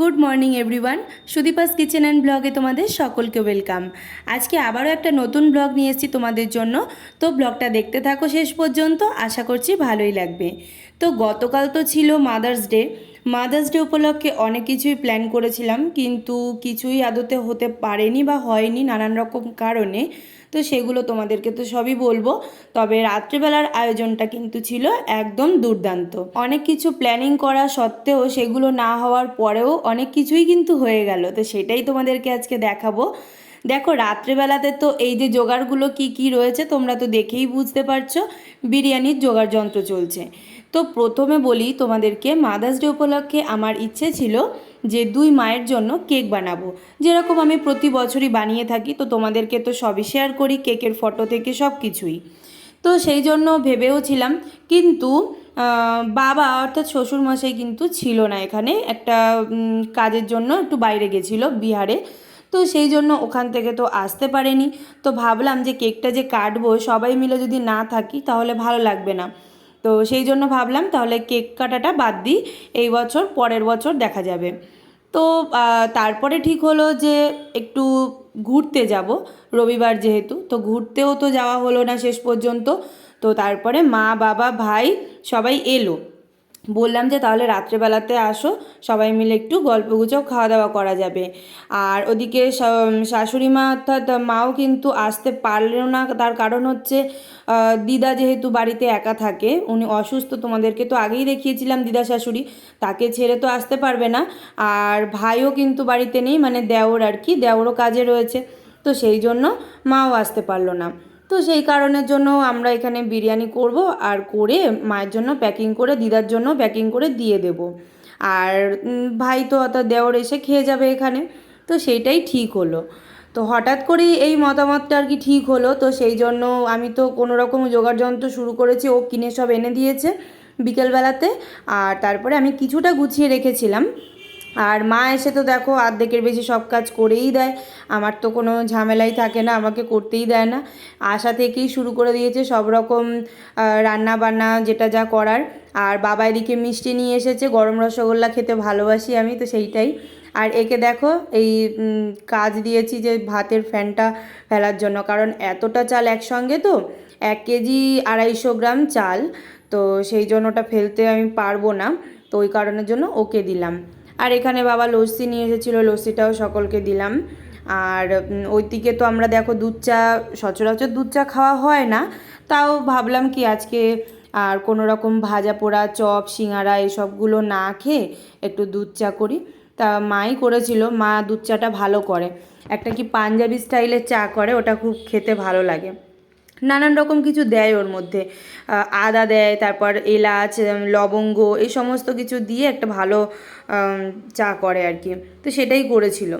Good morning everyone. Sudipa's kitchen and ব্লগে তোমাদের সকলকে ওয়েলকাম। আজকে আবারও একটা নতুন ব্লগ নিয়ে এসেছি তোমাদের জন্য। তো ব্লগটা দেখতে থাকো শেষ পর্যন্ত। আশা করছি ভালোই লাগবে। তো গতকাল তো ছিল মাদার্স ডে মাদার্স ডে উপলক্ষে অনেক কিছুই প্ল্যান করেছিলাম, কিন্তু কিছুই আদতে হতে পারেনি বা হয়নি নানান রকম কারণে। তো সেগুলো তোমাদেরকে তো সবই বলব। তবে রাত্রিবেলার আয়োজনটা কিন্তু ছিল একদম দুর্দান্ত। অনেক কিছু প্ল্যানিং করা সত্ত্বেও সেগুলো না হওয়ার পরেও অনেক কিছুই কিন্তু হয়ে গেল। তো সেটাই তোমাদেরকে আজকে দেখাবো। দেখো, রাত্রেবেলাতে তো এই যে জোগাড়গুলো কি কি রয়েছে তোমরা তো দেখেই বুঝতে পারছ, বিরিয়ানির জোগাড় যন্ত্র চলছে। তো প্রথমে বলি তোমাদেরকে মাদার্স ডে উপলক্ষে আমার ইচ্ছে ছিল যে দুই মায়ের জন্য কেক বানাবো। যেরকম আমি প্রতি বছরই বানিয়ে থাকি, তো তোমাদেরকে তো সবই শেয়ার করি, কেকের ফটো থেকে সব কিছুই। তো সেই জন্য ভেবেও ছিলাম, কিন্তু বাবা অর্থাৎ শ্বশুরমশাই কিন্তু ছিল না এখানে, একটা কাজের জন্য একটু বাইরে গেছিল বিহারে। তো সেই জন্য ওখান থেকে তো আসতে পারেনি। তো ভাবলাম যে কেকটা যে কাটবো, সবাই মিলে যদি না থাকি তাহলে ভালো লাগবে না। তো সেই জন্য ভাবলাম তাহলে কেক কাটাটা বাদ দিই, এই বছর, পরের বছর দেখা যাবে। তো তারপরে ঠিক হলো যে একটু ঘুরতে যাব, রবিবার যেহেতু। তো ঘুরতেও তো যাওয়া হলো না শেষ পর্যন্ত। তো তারপরে মা, বাবা, ভাই সবাই এলো। বললাম যে তাহলে রাত্রেবেলাতে আসো, সবাই মিলে একটু গল্পগুজব খাওয়া দাওয়া করা যাবে। আর ওদিকে শাশুড়ি মা অর্থাৎ মাও কিন্তু আসতে পারলেও না, তার কারণ হচ্ছে দিদা যেহেতু বাড়িতে একা থাকে, উনি অসুস্থ, তোমাদেরকে তো আগেই দেখিয়েছিলাম দিদা শাশুড়ি, তাকে ছেড়ে তো আসতে পারবে না। আর ভাইও কিন্তু বাড়িতে নেই মানে দেওর আর কি, দেওরও কাজে রয়েছে, তো সেই জন্য মাও আসতে পারল না। তো সেই কারণের জন্য আমরা এখানে বিরিয়ানি করব আর করে মায়ের জন্য প্যাকিং করে, দিদার জন্য প্যাকিং করে দিয়ে দেব। আর ভাই তো অর্থাৎ দেওর এসে খেয়ে যাবে এখানে, তো সেইটাই ঠিক হলো। তো হঠাৎ করেই এই মতামতটা আর কি ঠিক হলো, তো সেই জন্য আমি তো কোনো রকম জোগাড় যন্ত্র শুরু করেছি, ও কিনে সব এনে দিয়েছে বিকেলবেলাতে। আর তারপরে আমি কিছুটা গুছিয়ে রেখেছিলাম। আর মা এসে তো দেখো অর্ধেকের বেশি সব কাজ করেই দেয়। আমার তো কোনো ঝামেলাই থাকে না, আমাকে করতেই দেয় না। আশা থেকেই শুরু করে দিয়েছে সব রকম রান্না বান্না যেটা যা করার। আর বাবা এদিকে মিষ্টি নিয়ে এসেছে, গরম রসগোল্লা খেতে ভালোবাসি আমি, তো সেইটাই। আর একে দেখো এই কাজ দিয়েছি যে ভাতের ফ্যানটা ফেলার জন্য, কারণ এতটা চাল একসঙ্গে তো, এক কেজি আড়াইশো গ্রাম চাল। তো সেই জন্য ওটা ফেলতে আমি পারব না, তো ওই কারণের জন্য ওকে দিলাম। আর এখানে বাবা লস্যি নিয়ে এসেছিল, লস্যিটাও সকলকে দিলাম। আর ওইদিকে তো আমরা দেখো দুধ চা, সচরাচর দুধ চা খাওয়া হয় না। তাও ভাবলাম কি আজকে আর কোনো রকম ভাজা পোড়া, চপ সিঙাড়া এসবগুলো না খেয়ে একটু দুধ চা করি। তা মাই করেছিল, মা দুধ চাটা ভালো করে। একটা কি পাঞ্জাবি স্টাইলের চা করে, ওটা খুব খেতে ভালো লাগে। নানান রকম কিছু দেয় ওর মধ্যে। আদা দেয়, তারপর এলাচ লবঙ্গ, এই সমস্ত কিছু দিয়ে একটা ভালো চা করে আর কি। তো সেটাই করেছিল।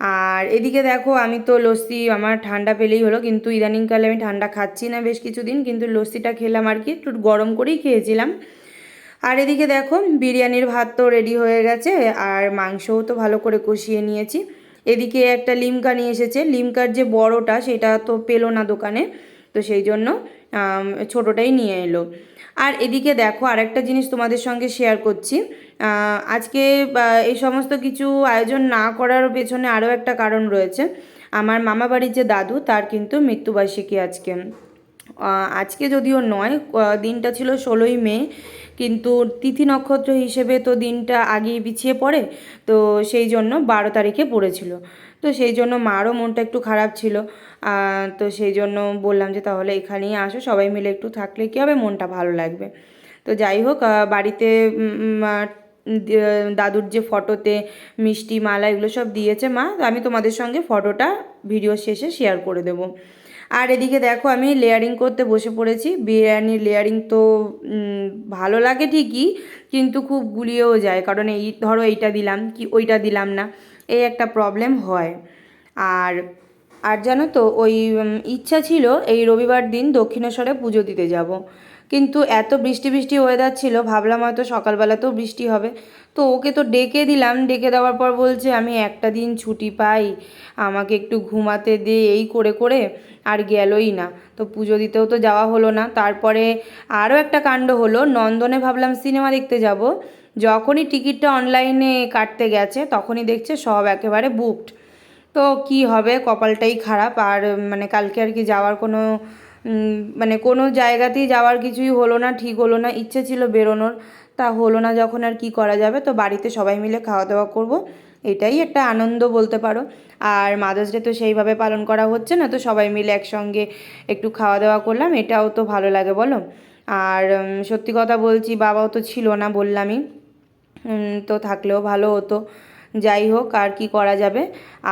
আর এদিকে দেখো, আমি তো লস্যি, আমার ঠান্ডা পেলেই হলো, কিন্তু ইদানিংকালে আমি ঠান্ডা খাচ্ছি না বেশ কিছুদিন, কিন্তু লস্যিটা খেলাম আর কি, একটু গরম করেই খেয়েছিলাম। আর এদিকে দেখো, বিরিয়ানির ভাত তো রেডি হয়ে গেছে, আর মাংসও তো ভালো করে কষিয়ে নিয়েছি। এদিকে একটা লিমকা নিয়ে এসেছে, লিমকার যে বড়টা, সেটা তো পেল না দোকানে। তো সেই জন্য ছোটোটাই নিয়ে এলো। আর এদিকে দেখো, আরেকটা জিনিস তোমাদের সঙ্গে শেয়ার করছি। আজকে এই সমস্ত কিছু আয়োজন না করার পেছনে আরও একটা কারণ রয়েছে। আমার মামা বাড়ির যে দাদু, তার কিন্তু মৃত্যুবার্ষিকী আজকে। আজকে যদিও নয় দিনটা ছিল ষোলোই মে, কিন্তু তিথি নক্ষত্র হিসেবে তো দিনটা আগেই পিছিয়ে পড়ে, তো সেই জন্য বারো তারিখে পড়েছিল। তো সেই জন্য মারও মনটা একটু খারাপ ছিল। তো সেই জন্য বললাম যে তাহলে এখানেই আসো, সবাই মিলে একটু থাকলে কী হবে, মনটা ভালো লাগবে। তো যাই হোক বাড়িতে দাদুর যে ফটোতে মিষ্টি, মালা এগুলো সব দিয়েছে মা আমি তোমাদের সঙ্গে ফটোটা ভিডিও শেষে শেয়ার করে দেবো। আর এদিকে দেখো আমি লেয়ারিং করতে বসে পড়েছি। বিরিয়ানির লেয়ারিং তো ভালো লাগে ঠিকই, কিন্তু খুব গুলিয়েও যায়। কারণ এই, ধরো এইটা দিলাম, কি ওইটা দিলাম না, এই একটা প্রবলেম হয়। আর আর জানো তো, ওই ইচ্ছা ছিল এই রবিবার দিন দক্ষিণেশ্বরে পুজো দিতে যাব। কিন্তু এত বৃষ্টি বৃষ্টি ওয়েদার ছিল, ভাবলাম হয়তো সকালবেলাতেও বৃষ্টি হবে। তো ওকে তো ডেকে দিলাম, ডেকে দেওয়ার পর বলছে, আমি একটা দিন ছুটি পাই, আমাকে একটু ঘুমাতে দে। এই করে করে আর গেলই না। তো পুজো দিতেও তো যাওয়া হলো না। তারপরে আরও একটা কাণ্ড হলো, নন্দনে ভাবলাম সিনেমা দেখতে যাব। যখনই টিকিটটা অনলাইনে কাটতে গেছে, তখনই দেখছে সব একেবারে বুকড তো কি হবে, কপালটাই খারাপ। আর মানে কালকে আর কি যাওয়ার কোনো মানে কোনো জায়গাতেই যাওয়ার কিছুই হলো না, ঠিক হলো না, ইচ্ছে ছিল বেরোনোর, তা হলো না যখন আর কি করা যাবে, তো বাড়িতে সবাই মিলে খাওয়া দাওয়া করব, এটাই একটা আনন্দ বলতে পারো। আর মাদার্স ডে তো সেইভাবে পালন করা হচ্ছে না, তো সবাই মিলে একসঙ্গে একটু খাওয়া দাওয়া করলাম, এটাও তো ভালো লাগে বলো। আর সত্যি কথা বলছি, বাবাও তো ছিল না বললামই তো থাকলেও ভালো হতো। যাই হোক আর কি করা যাবে?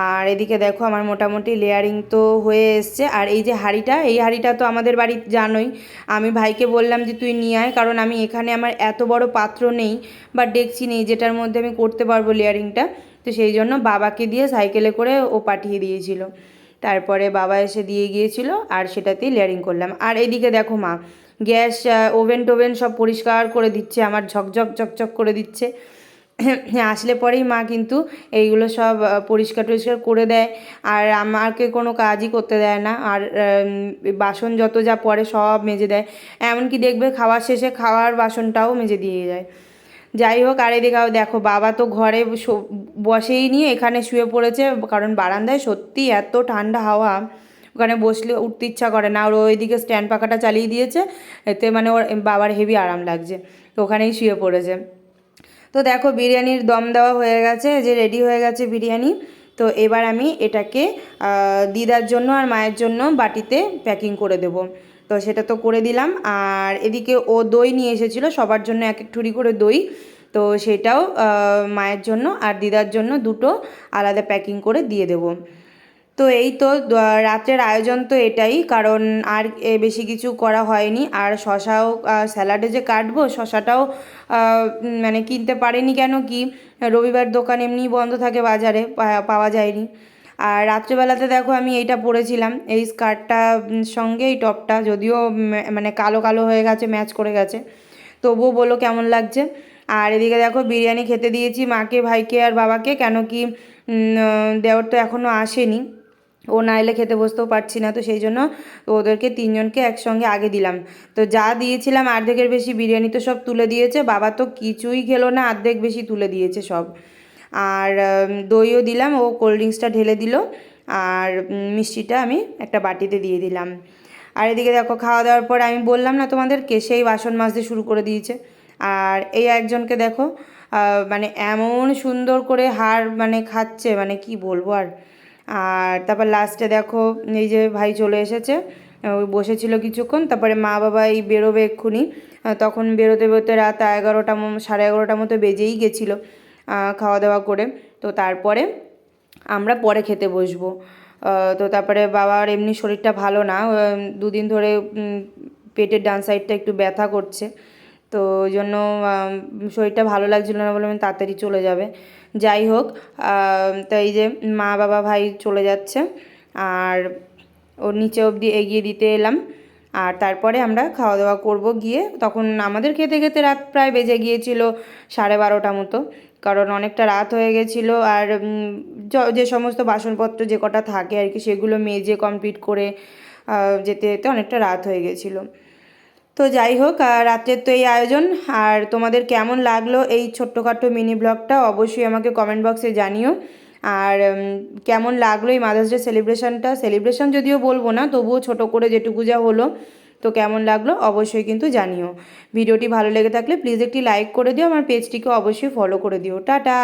আর এদিকে দেখো, আমার মোটামুটি লেয়ারিং তো হয়ে এসছে। আর এই যে হাঁড়িটা, এই হাঁড়িটা তো আমাদের বাড়ি জানোই। আমি ভাইকে বললাম যে, তুই নিয়ে আয়, কারণ আমি এখানে আমার এত বড় পাত্র নেই, বা ডেকচি নেই যেটার মধ্যে আমি করতে পারব লেয়ারিংটা। তো সেই জন্য বাবাকে দিয়ে সাইকেলে করে ও পাঠিয়ে দিয়েছিল। তারপরে বাবা এসে দিয়ে গিয়েছিল, আর সেটাতেই লেয়ারিং করলাম। আর এইদিকে দেখো মা, গ্যাস ওভেন টোভেন সব পরিষ্কার করে দিচ্ছে, আমার ঝকঝক, চকচক করে দিচ্ছে। আসলে পরেই মা কিন্তু এইগুলো সব পরিষ্কার টরিষ্কার করে দেয়। আর আমাকে কোনো কাজই করতে দেয় না। আর বাসন যত যা পড়ে সব মেজে দেয়। এমনকি দেখবে খাওয়ার শেষে খাওয়ার বাসনটাও মেজে দিয়ে যায়। যাই হোক, আর এদিকে দেখো, বাবা তো ঘরে বসেই নিয়ে এখানে শুয়ে পড়েছে। কারণ বারান্দায় সত্যি এত ঠান্ডা হাওয়া। ওখানে বসলে উঠতে ইচ্ছা করে না। আর ওইদিকে স্ট্যান্ড পাখাটা চালিয়ে দিয়েছে। এতে মানে ওর বাবার হেভি আরাম লাগছে। তো ওখানেই শুয়ে পড়েছে। তো দেখো বিরিয়ানির দম দেওয়া হয়ে গেছে যে রেডি হয়ে গেছে বিরিয়ানি। তো এবার আমি এটাকে দিদার জন্য আর মায়ের জন্য বাটিতে প্যাকিং করে দেব। তো সেটা তো করে দিলাম। আর এদিকে ও দই নিয়ে এসেছিল, সবার জন্য এক এক ঠুরি করে দই। তো সেটাও মায়ের জন্য আর দিদার জন্য দুটো আলাদা প্যাকিং করে দিয়ে দেবো। তো এই তো রাত্রের আয়োজন তো এটাই, কারণ আর বেশি কিছু করা হয়নি। আর শশাও স্যালাডে যে কাটবো, শশাটাও মানে কিনতে পারেনি কেন কি? রবিবার দোকান এমনি বন্ধ থাকে বাজারে পাওয়া যায়নি। আর রাত্রেবেলাতে দেখো আমি এইটা পরেছিলাম, এই স্কার্টটা সঙ্গে এই টপটা, যদিও মানে কালো কালো হয়ে গেছে, ম্যাচ করে গেছে। তবুও বলো কেমন লাগছে? আর এদিকে দেখো বিরিয়ানি খেতে দিয়েছি মাকে, ভাইকে আর বাবাকে, কেন কি দেওয়ার তো এখনও আসেনি। ও না এলে খেতে বসতেও পারছি না, তো সেই জন্য ওদেরকে তিনজনকে একসঙ্গে আগে দিলাম। তো যা দিয়েছিলাম অর্ধেকের বেশি বিরিয়ানি তো সব তুলে দিয়েছে, বাবা তো কিছুই খেলো না, অর্ধেক বেশি তুলে দিয়েছে সব। আর দইও দিলাম, ও কোল্ড ড্রিঙ্কসটা ঢেলে দিল, আর মিষ্টিটা আমি একটা বাটিতে দিয়ে দিলাম। আর এদিকে দেখো, খাওয়া দাওয়ার পর আমি বললাম না তোমাদেরকে সেই বাসন মাজতে শুরু করে দিয়েছে। আর এই একজনকে দেখো মানে এমন সুন্দর করে হাড় মানে খাচ্ছে মানে কি বলব আর। আর তারপর লাস্টে দেখো, এই যে ভাই চলে এসেছে বসেছিল কিছুক্ষণ, তারপরে মা বাবা এই বেরোবে এক্ষুনি। তখন বেরোতে বেরোতে রাত এগারোটা সাড়ে এগারোটা মতো বেজেই গেছিল খাওয়া দাওয়া করে। তো তারপরে আমরা পরে খেতে বসবো। তো তারপরে বাবার এমনি শরীরটা ভালো না দুদিন ধরে পেটের ডান সাইডটা একটু ব্যথা করছে। তো ওই জন্য শরীরটা ভালো লাগছিল না বলে তাড়াতাড়ি চলে যাবে। যাই হোক আম, তো এই যে মা বাবা ভাই চলে যাচ্ছে আর ওর নিচে অবধি এগিয়ে দিতে এলাম আর তারপরে আমরা খাওয়া দাওয়া করব গিয়ে। তখন আমাদের খেতে খেতে রাত প্রায় বেজে গিয়েছিল সাড়ে বারোটা মতো কারণ অনেকটা রাত হয়ে গেছিল আর যে সমস্ত বাসনপত্র যে কটা থাকে আর কি সেগুলো মেজে কমপ্লিট করে যেতে যেতে অনেকটা রাত হয়ে গেছিল। তো যাই হোক রাত্রের তো এই আয়োজন। আর তোমাদের কেমন লাগল এই ছোট্টখাটো মিনি ব্লগটা অবশ্যই আমাকে কমেন্ট বক্সে জানিও। আর কেমন লাগল এই মাদার্স ডে সেলিব্রেশনটা সেলিব্রেশন যদিও বলব না, তবুও ছোট করে যেটুকু যা হলো, তো কেমন লাগল অবশ্যই কিন্তু জানিও। ভিডিওটি ভালো লেগে থাকলে প্লিজ একটি লাইক করে দিও, আমার পেজটিকে অবশ্যই ফলো করে দিও। টাটা!